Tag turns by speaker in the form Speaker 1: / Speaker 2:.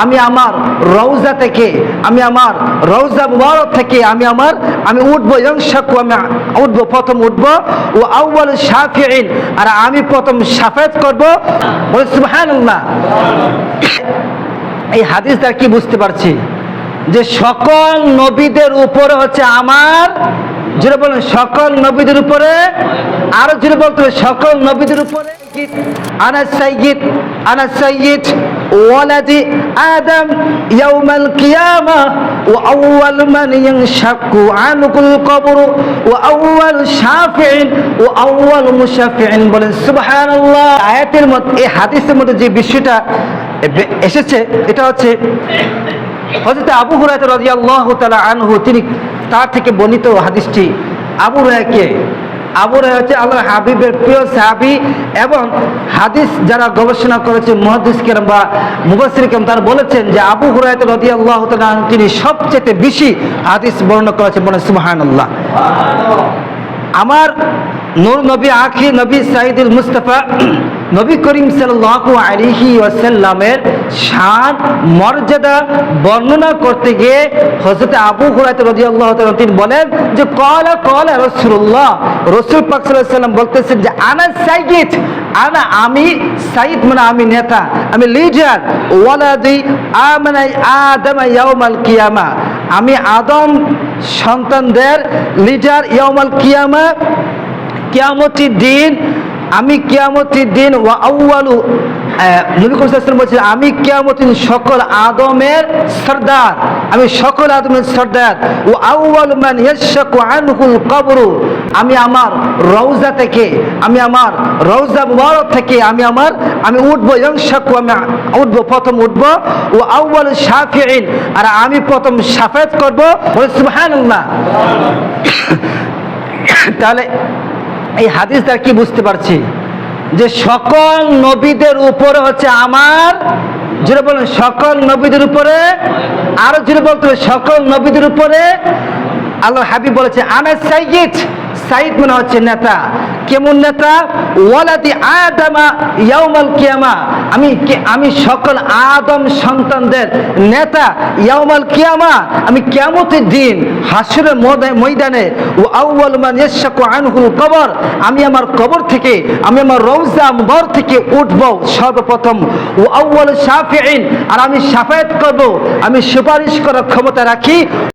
Speaker 1: আমি আমার রৌজা থেকে, আমি আমার রৌজা মুবারক থেকে আমি আমার, আমি উঠবো আমি উঠবো, প্রথম উঠবো, ও আউ্বাল শাফিঈন, আর আমি প্রথম সাফায়াত করব। সুবহানাল্লাহ। এই হাদিস দ্বারা কি বুঝতে পারছি? যে সকল নবীদের উপরে হচ্ছে আমার যেটা বলেন, সকল নবীদের উপরে, আরও যেটা বলতে সকল নবীদের উপরে আনা সাইয়িদ আনা সাইয়িদ ওয়ালাদি আদম ইয়াউমাল কিয়ামা ইয়ানশাক্কু আনকুল কবর ওয়া আউয়াল শাফিঈন ওয়া আউয়াল মুশাফিঈন বলেন সুবহানাল্লাহ আয়াতের মধ্যে এই হাদিসের মধ্যে যে বিষয়টা এসেছে, এটা হচ্ছে হযরত আবু হুরায়রা রাদিয়াল্লাহু তাআলা আনহু, তিনি তার থেকে বর্ণিত হাদিসটি। আবু হুরায়রাকে আবু রায় হচ্ছে আল্লাহ হাবিবের প্রিয় সাহাবি এবং হাদিস যারা গবেষণা করেছে মহাদিস কেরম বা মুবাসির কেরম, তারা বলেছেন যে আবু হুরায়ত রদি আল্লাহ তিনি সবচেয়ে বেশি হাদিস বর্ণনা করেছেন বলেন সুবহানাল্লাহ। আমার নূর নবী আখি নবী সাইদুল মুস্তাফা, নবী করিম সাল্লাল্লাহু আলাইহি ওয়াসাল্লামের শান, মর্যাদা বর্ণনা করতে গিয়ে হযরত আবু হুরায়রা রাদিয়াল্লাহু তাআলা তিনি বলেন যে ক্বালা ক্বালা রাসূলুল্লাহ। রাসূল পাক সাল্লাল্লাহু বলতেছেন যে, আনা সাইয়্যিদ, আনা আমি সাইদ মানে আমি নেতা, আমি লিডার। ওয়ালাদি আমানা আদম ইয়াউমাল কিয়ামা। আমি আদম সন্তানদের লিডার ইয়াউমাল কিয়ামা কিয়ামতির দিন আমি কিয়ামতির দিন আহ, নবী করিম আমি কিয়ামতির সকল আদমের সর্দার আমি সকল আদমের সর্দার ও আউয়াল মান ইয়াশাকু আনহুল কবরু আমি আমার রওজা থেকে আমি আমার রওজা মুবারক থেকে আমি আমার আমি উঠবো ইয়ংশাকু আমি উঠবো প্রথম উঠবো ও আউয়াল শাফিঈন আর আমি প্রথম সাফায়াত করব সুবহানাল্লাহ। তাহলে এই হাদিস দ্বারা কি বুঝতে পারছি? যে সকল নবীদের উপরে হচ্ছে আমার যেটা বলেন, সকল নবীদের উপরে, আরও যেটা বলতে সকল নবীদের উপরে আল্লাহ হাবিব বলেছে, আনা সাইয়িদ সাইদ মানে হচ্ছে নেতা। কেমন নেতা? ওয়ালাদি আদামা ইয়াউমাল কিয়ামা। আমি আমি সকল আদম সন্তানদের নেতা ইয়াউমাল কিয়ামা। আমি কিয়ামতের দিন হাসরের ময়দা- ময়দানে ও আউয়াল মান ইয়াশাকু আনহুল কবর। আমি আমার কবর থেকে আমি আমার রওজা মুবারক থেকে উঠব সর্বপ্রথম। ও আউয়াল শাফিঈন। আর আমি সাফায়াত করব। আমি সুপারিশ করার ক্ষমতা রাখি।